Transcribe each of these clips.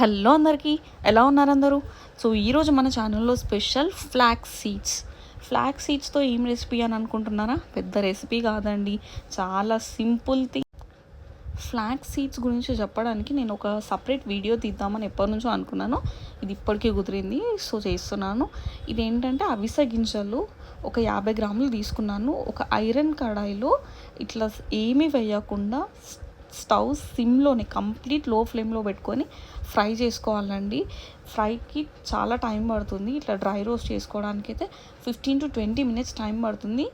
Hello అందరికీ ఎలా ఉన్నారు అందరూ? సో ఈరోజు మన ఛానల్లో స్పెషల్ ఫ్లాక్స్ సీడ్స్. ఫ్లాక్స్ సీడ్స్తో ఏం రెసిపీ అని అనుకుంటున్నారా? పెద్ద రెసిపీ కాదండి. చాలా సింపుల్ థింగ్. ఫ్లాక్స్ సీడ్స్ గురించి చెప్పడానికి నేను ఒక సపరేట్ వీడియో తీద్దామని ఎప్పటి నుంచో అనుకున్నాను. ఇది ఇప్పటికీ కుదిరింది సో చేస్తున్నాను. ఇది ఏంటంటే గింజలు ఒక యాభై గ్రాములు తీసుకున్నాను. ఒక ఐరన్ కడాయిలో ఇట్లా ఏమీ వేయకుండా స్టవ్ సిమ్లోనే కంప్లీట్లో ఫ్లేమ్లో పెట్టుకొని ఫ్రై చేసుకోవాలండి. ఫ్రైకి చాలా టైం పడుతుంది. ఇట్లా డ్రై రోస్ట్ చేసుకోవడానికి అయితే fifteen to twenty minutes time పడుతుంది.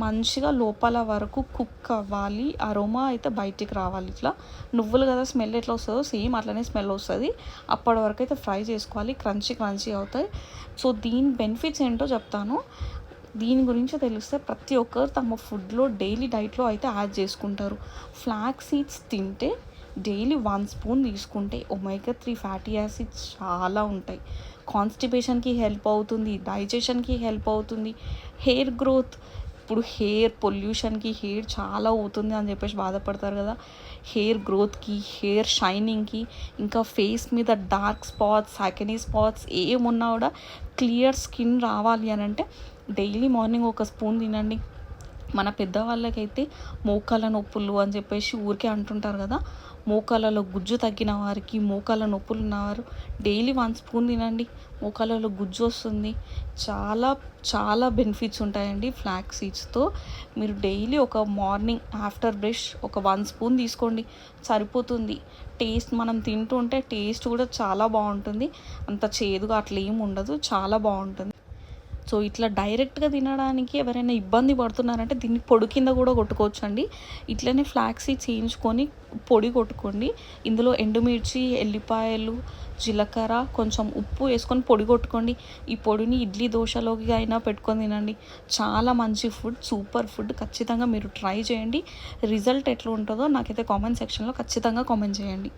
మంచిగా లోపల వరకు కుక్ అవ్వాలి. అరోమా అయితే బయటికి రావాలి. ఇట్లా నువ్వులు కదా స్మెల్ ఎట్లా వస్తుందో సేమ్ అట్లనే స్మెల్ వస్తుంది. అప్పటి వరకు అయితే ఫ్రై చేసుకోవాలి. క్రంచీ క్రంచీ అవుతాయి. సో దీని బెనిఫిట్స్ ఏంటో చెప్తాను. దీని గురించి తెలిస్తే ప్రతి ఒక్కరు తమ ఫుడ్లో డైలీ డైట్లో అయితే యాడ్ చేసుకుంటారు. ఫ్లాక్ సీడ్స్ తింటే డైలీ వన్ స్పూన్ తీసుకుంటే ఒమైగా త్రీ ఫ్యాటీ యాసిడ్స్ చాలా ఉంటాయి. కాన్స్టిపేషన్కి హెల్ప్ అవుతుంది డైజెషన్కి హెల్ప్ అవుతుంది హెయిర్ గ్రోత్. ఇప్పుడు హెయిర్ పొల్యూషన్కి హెయిర్ చాలా అవుతుంది అని చెప్పేసి బాధపడతారు కదా. హెయిర్ గ్రోత్కి హెయిర్ షైనింగ్కి ఇంకా ఫేస్ మీద డార్క్ స్పాట్స్ సాకెనీ స్పాట్స్ ఏమున్నా కూడా క్లియర్ స్కిన్ రావాలి అని అంటే డైలీ మార్నింగ్ ఒక స్పూన్ తినండి. మన పెద్దవాళ్ళకైతే మోకాల నొప్పులు అని చెప్పేసి ఊరికే అంటుంటారు కదా. మోకాలలో గుజ్జు తగ్గిన వారికి మోకాల నొప్పులు ఉన్నవారు డైలీ వన్ స్పూన్ తినండి. మోకాలలో గుజ్జు వస్తుంది. చాలా చాలా బెనిఫిట్స్ ఉంటాయండి ఫ్లాక్ సీడ్స్తో. మీరు డైలీ ఒక మార్నింగ్ ఆఫ్టర్ బ్రష్ ఒక వన్ స్పూన్ తీసుకోండి. సరిపోతుంది. టేస్ట్ మనం తింటుంటే టేస్ట్ కూడా చాలా బాగుంటుంది. అంత చేదుగా అట్లా ఏమి ఉండదు. చాలా బాగుంటుంది. సో ఇట్లా డైరెక్ట్గా తినడానికి ఎవరైనా ఇబ్బంది పడుతున్నారంటే దీన్ని పొడి కింద కూడా కొట్టుకోవచ్చు అండి ఇట్లనే ఫ్లాక్స్ చేయించుకొని పొడి కొట్టుకోండి. ఇందులో ఎండుమిర్చి ఎల్లిపాయలు జీలకర్ర కొంచెం ఉప్పు వేసుకొని పొడి కొట్టుకోండి. ఈ పొడిని ఇడ్లీ దోశలోకి అయినా పెట్టుకొని తినండి. చాలా మంచి ఫుడ్ సూపర్ ఫుడ్. ఖచ్చితంగా మీరు ట్రై చేయండి. రిజల్ట్ ఎట్లా ఉంటుందో నాకైతే కామెంట్ సెక్షన్లో ఖచ్చితంగా కామెంట్ చేయండి.